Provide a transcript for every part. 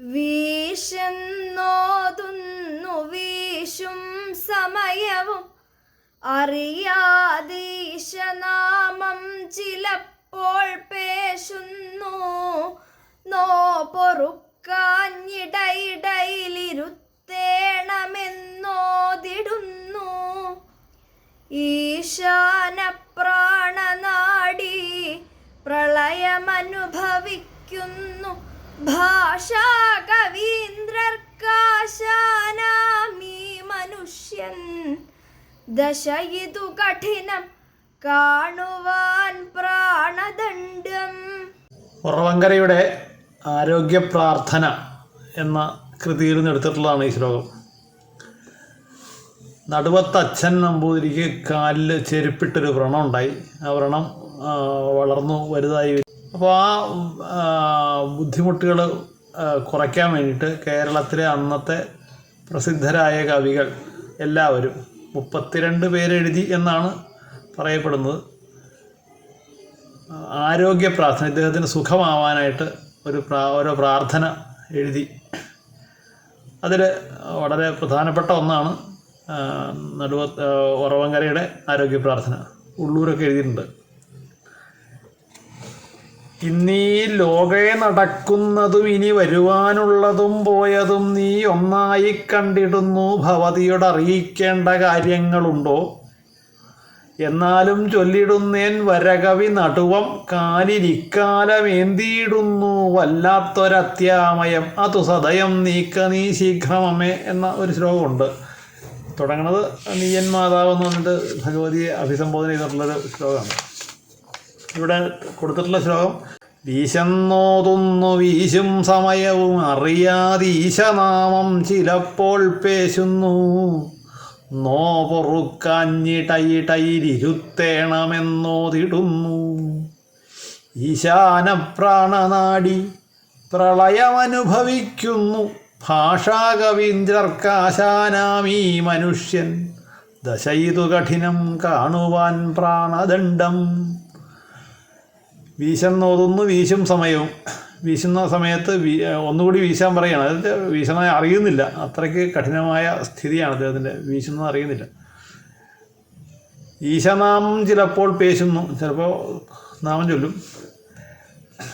വീശെന്നോതുന്നു വീശും സമയവും. അറിയാതീശനാമം ചിലപ്പോൾ പേശുന്നു. നോ പൊറുക്കാഞ്ഞിടയിടയിലിരുത്തേണമെന്നോതിടുന്നു. ഈശാന പ്രാണനാടി പ്രളയമനുഭവിക്കുന്നു. ഭാഷാ കവീന്ദ്രർക്കാശാനാമീ മനുഷ്യൻ. ദശയിതു കഠിനം കാണുവാൻ പ്രാണദണ്ഡം. ഉറവങ്കരയുടെ ആരോഗ്യ പ്രാർത്ഥന എന്ന കൃതിയിൽ നിന്ന് എടുത്തിട്ടുള്ളതാണ് ഈ ശ്ലോകം. നടുവത്ത് അച്ഛൻ നമ്പൂതിരിക്ക് കാലിൽ ചെരുപ്പിട്ടൊരു വ്രണം ഉണ്ടായി. ആ വ്രണം വളർന്നു വലുതായി അപ്പോൾ ആ ബുദ്ധിമുട്ടുകൾ കുറയ്ക്കാൻ വേണ്ടിയിട്ട് കേരളത്തിലെ അന്നത്തെ പ്രസിദ്ധരായ കവികൾ എല്ലാവരും മുപ്പത്തിരണ്ട് പേരെഴുതി എന്നാണ് പറയപ്പെടുന്നത്. ആരോഗ്യ പ്രാർത്ഥന ഇദ്ദേഹത്തിന് സുഖമാവാനായിട്ട് ഒരു പ്രാ ഓരോ പ്രാർത്ഥന എഴുതി. അതിൽ വളരെ പ്രധാനപ്പെട്ട ഒന്നാണ് നടുവ ഉറവങ്കരയുടെ ആരോഗ്യ പ്രാർത്ഥന. ഉള്ളൂരൊക്കെ എഴുതിയിട്ടുണ്ട്. ഇന്നീ ലോകേ നടക്കുന്നതും ഇനി വരുവാനുള്ളതും പോയതും നീ ഒന്നായി കണ്ടിടുന്നു ഭവതിയോട് അറിയിക്കേണ്ട കാര്യങ്ങളുണ്ടോ? എന്നാലും ചൊല്ലിടുന്നേൻ വരകവി നടുവം കാലിരിക്കാലമേന്തിയിടുന്നു വല്ലാത്തൊരത്യാമയം. അതു സദയം നീക്ക നീ ശീഘ്രമമ്മേ എന്ന ഒരു ശ്ലോകമുണ്ട്. തുടങ്ങുന്നത് നീയൻ മാതാവ് എന്ന് പറഞ്ഞിട്ട് ഭഗവതിയെ അഭിസംബോധന ചെയ്തിട്ടുള്ളൊരു ശ്ലോകമാണ്. ഇവിടെ കൊടുത്തിട്ടുള്ള ശ്ലോകം വീശന്നോതുന്നു വീശും സമയവും അറിയാതെ ഈശനാമം ചിലപ്പോൾ പേശുന്നു. നോ പൊറുക്കാഞ്ഞിടയിടയിരിരുത്തേണമെന്നോതിടുന്നു ഈശാന പ്രാണനാടി പ്രളയമനുഭവിക്കുന്നു. ഭാഷാകവീന്ദ്രർക്കാശാനാമീ മനുഷ്യൻ. ദശയിതു കഠിനം കാണുവാൻ പ്രാണദണ്ഡം. വീശെന്നോതുന്നു വീശും സമയവും. വീശുന്ന സമയത്ത് ഒന്നുകൂടി വീശാൻ പറയുകയാണ് അതായത് വീശണ അറിയുന്നില്ല. അത്രയ്ക്ക് കഠിനമായ സ്ഥിതിയാണ് അദ്ദേഹത്തിന്റെ വീശുന്നത് അറിയുന്നില്ല. ഈശനാമം ചിലപ്പോൾ പേശുന്നു. ചിലപ്പോൾ നാമം ചൊല്ലും.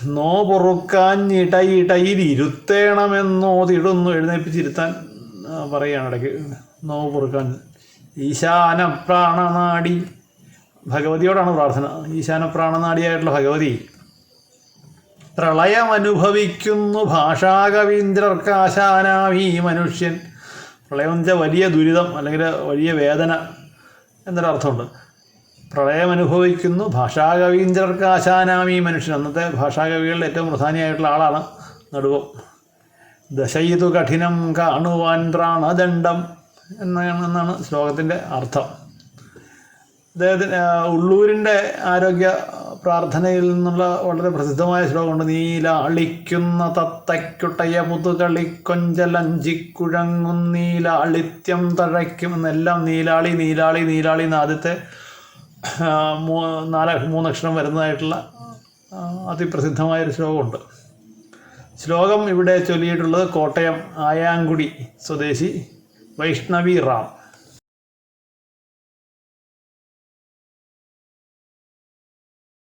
നോ പൊറുക്കാൻ എഴുന്നേൽപ്പിച്ചിരുത്താൻ എഴുന്നേപ്പിച്ചിരുത്താൻ പറയുകയാണ് ഇടയ്ക്ക്. നോ പൊറുക്കാൻ. ഈശാന പ്രാണനാടി. ഭഗവതിയോടാണ് പ്രാർത്ഥന. ഈശാന പ്രാണനാടിയായിട്ടുള്ള ഭഗവതി. പ്രളയമനുഭവിക്കുന്നു അനുഭവിക്കുന്നു ഭാഷാകവീന്ദ്രർക്കാശാനാമീ മനുഷ്യൻ. പ്രളയം എന്ന് വെച്ചാൽ വലിയ ദുരിതം അല്ലെങ്കിൽ വലിയ വേദന എന്നൊരു അർത്ഥമുണ്ട് പ്രളയം അനുഭവിക്കുന്നു ഭാഷാകവീന്ദ്രർക്കാശാനാമീ മനുഷ്യൻ. അന്നത്തെ ഭാഷാകവികളിൽ ഏറ്റവും പ്രധാനിയായിട്ടുള്ള ആളാണ് നടുവം. ദശയിതു കഠിനം കാണുവാൻ പ്രാണദണ്ഡം എന്നാണ് ശ്ലോകത്തിന്റെ അർത്ഥം. അദ്ദേഹത്തിന് ഉള്ളൂരിന്റെ ആരോഗ്യ പ്രാർത്ഥനയിൽ നിന്നുള്ള വളരെ പ്രസിദ്ധമായ ശ്ലോകമുണ്ട്. നീലാളിക്കുന്ന തത്തയ്ക്കുട്ടയ മുതുകളി നീല നീലാളിത്യം തഴയ്ക്കും എന്നെല്ലാം നീലാളി നീലാളി നീലാളി എന്ന ആദ്യത്തെ നാല മൂന്നക്ഷരം വരുന്നതായിട്ടുള്ള അതിപ്രസിദ്ധമായൊരു ശ്ലോകമുണ്ട്. ശ്ലോകം ഇവിടെ ചൊല്ലിയിട്ടുള്ളത് കോട്ടയം ആയാങ്കുടി സ്വദേശി വൈഷ്ണവി റാം.